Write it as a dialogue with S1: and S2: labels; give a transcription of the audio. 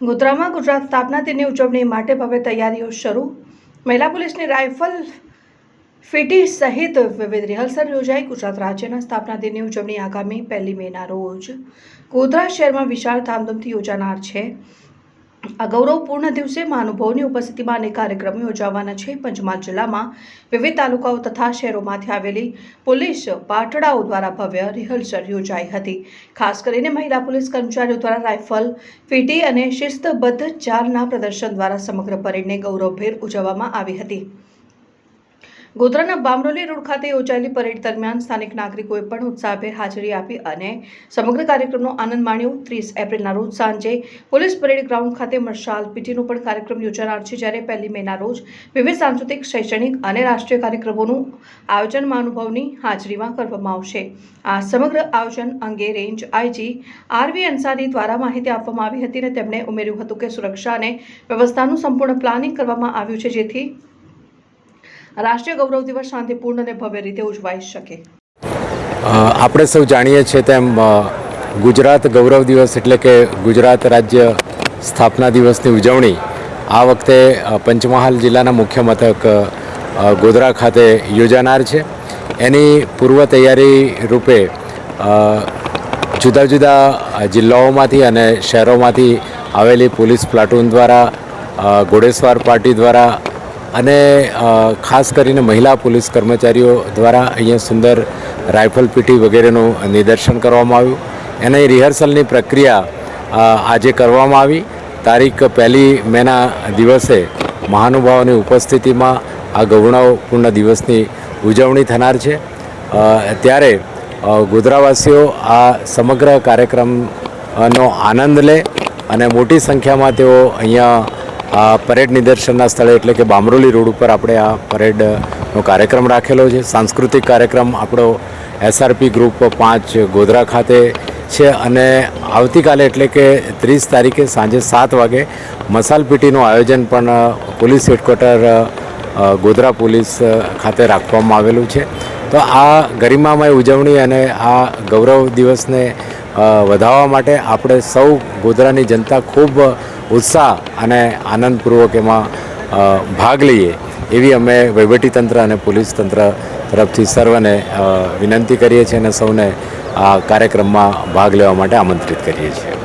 S1: ગોધરામાં ગુજરાત સ્થાપના દિનની ઉજવણી માટે ભવ્ય તૈયારીઓ શરૂ. મહિલા પોલીસની રાઇફલ ફીટી સહિત વિવિધ રિહર્સલ યોજાઈ. ગુજરાત રાજ્યના સ્થાપના દિનની ઉજવણી આગામી પહેલી મેના રોજ ગોધરા શહેરમાં વિશાળ ધામધૂમથી યોજાનાર છે. આ ગૌરવપૂર્ણ દિવસે મહાનુભાવોની ઉપસ્થિતિમાં અનેક કાર્યક્રમો યોજાવાના છે. પંચમહાલ જિલ્લામાં વિવિધ તાલુકાઓ તથા શહેરોમાંથી આવેલી પોલીસ પાટડાઓ દ્વારા ભવ્ય રિહર્સલ યોજાઈ હતી. ખાસ કરીને મહિલા પોલીસ કર્મચારીઓ દ્વારા રાઇફલ ફીટી અને શિસ્તબદ્ધ ચારના પ્રદર્શન દ્વારા સમગ્ર પરેડને ગૌરવભેર ઉજવવામાં આવી હતી. ગોધરાના બામરોલી રોડ ખાતે યોજાયેલી પરેડ દરમિયાન સ્થાનિક નાગરિકોએ પણ ઉત્સાહભેર હાજરી આપી અને સમગ્ર કાર્યક્રમનો આનંદ માણ્યો. ત્રીસ એપ્રિલના રોજ સાંજે પોલીસ પરેડ ગ્રાઉન્ડ ખાતે મશાલ પીટીનો પણ કાર્યક્રમ યોજાનાર છે, જ્યારે પહેલી મેના રોજ વિવિધ સાંસ્કૃતિક, શૈક્ષણિક અને રાષ્ટ્રીય કાર્યક્રમોનું આયોજન મહાનુભાવની હાજરીમાં કરવામાં આવશે. આ સમગ્ર આયોજન અંગે રેન્જ આઈજી આરવી અંસારી દ્વારા માહિતી આપવામાં આવી હતી અને તેમણે ઉમેર્યું હતું કે સુરક્ષા અને વ્યવસ્થાનું સંપૂર્ણ પ્લાનિંગ કરવામાં આવ્યું છે, જેથી રાષ્ટ્રીય ગૌરવ દિવસ શાંતિપૂર્ણ અને ભવ્ય રીતે ઉજવાઈ શકે.
S2: આપણે સૌ જાણીએ છીએ તેમ ગુજરાત ગૌરવ દિવસ એટલે કે ગુજરાત રાજ્ય સ્થાપના દિવસની ઉજવણી. આ વખતે પંચમહાલ જિલ્લાના મુખ્ય મથક ગોધરા ખાતે યોજાનાર છે. એની પૂર્વ તૈયારી રૂપે જુદા જુદા જિલ્લાઓમાંથી અને શહેરોમાંથી આવેલી પોલીસ પ્લાટૂન દ્વારા ઘોડેસવાર પાર્ટી દ્વારા અને ખાસ કરીને મહિલા પોલીસ કર્મચારીઓ દ્વારા અહીંયા સુંદર રાઇફલ પીટી વગેરેનું નિદર્શન કરવામાં આવ્યું. એની રિહર્સલની પ્રક્રિયા આજે કરવામાં આવી. તારીખ પહેલી મેના દિવસે મહાનુભાવોની ઉપસ્થિતિમાં આ ગૌરવપૂર્ણ દિવસની ઉજવણી થનાર છે. ત્યારે ગોધરાવાસીઓ આ સમગ્ર કાર્યક્રમનો આનંદ લે અને મોટી સંખ્યામાં તેઓ અહીંયા આ પરેડ નિદર્શનના સ્થળે એટલે કે બામરોલી રોડ ઉપર આપણે આ પરેડનો કાર્યક્રમ રાખેલો છે. સાંસ્કૃતિક કાર્યક્રમ આપણો એસઆરપી ગ્રુપ પાંચ ગોધરા ખાતે છે અને આવતીકાલે એટલે કે ત્રીસ તારીખે સાંજે સાત વાગે મસાલ પીટીનું આયોજન પણ પોલીસ હેડક્વાર્ટર ગોધરા પોલીસ ખાતે રાખવામાં આવેલું છે. તો આ ગરિમામય ઉજવણી અને આ ગૌરવ દિવસને વધાવવા માટે આપણે સૌ ગોધરાની જનતા ખૂબ ઉત્સાહ અને આનંદપૂર્વક એમાં ભાગ લઈએ એવી અમે વહીવટીતંત્ર અને પોલીસ તંત્ર તરફથી સર્વને વિનંતી કરીએ છીએ અને સૌને આ કાર્યક્રમમાં ભાગ લેવા માટે આમંત્રિત કરીએ છીએ.